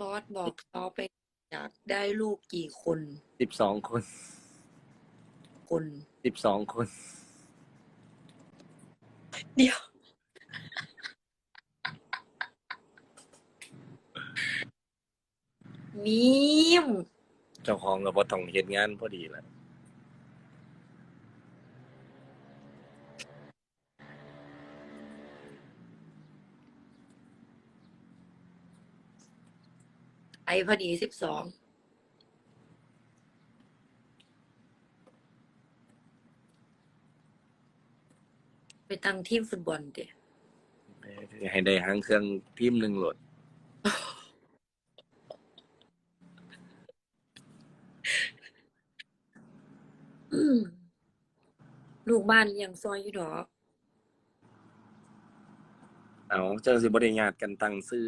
บอสบอกซอไปอยากได้ลูกกี่คนสิบสองคนคนสิบสองคน เดียวมีมเจ้าของก็บ่ต้องเฮ็ดงานพอดีแหละ ไอพอดีสิบสองไปตั้งทีมฟุตบอลเดะให้ได้หางเครื่องทีมหนึ่งโหลดอืมลูกบ้านเลี้ยังซอยอยู่ดอก เอาเจ้าสิบ่ได้ญาติกันตั้งซื้อ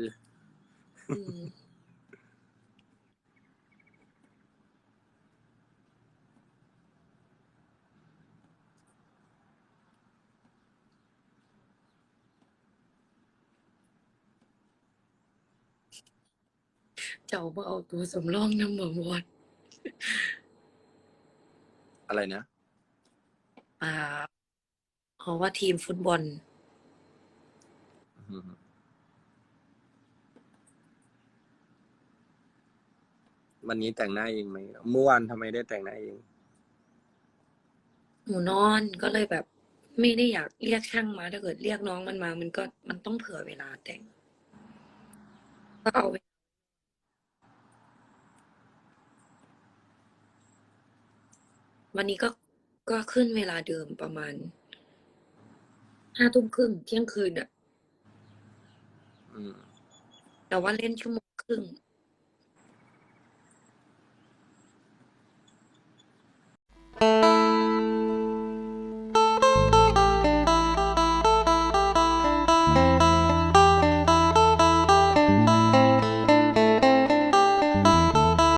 เจ้าบ่เอาตัวสำรองนำบ่บอดอะไรนะอ่าเพราะว่าทีมฟุตบอล อืมวันนี้แต่งหน้าเองไหมเมื่อวานทำไมได้แต่งหน้าเอง หนูนอนก็เลยแบบ ไม่ได้อยากเรียกช่างมา ถ้าเกิดเรียกน้องมันมา มันก็มันต้องเผื่อเวลาแต่งก็เอาเว วันนี้ก็ก็ขึ้นเวลาเดิมประมาณห้าทุ่มครึ่งเที่ยงคืนอะอืม แต่ว่าเล่นชั่วโมงครึ่ง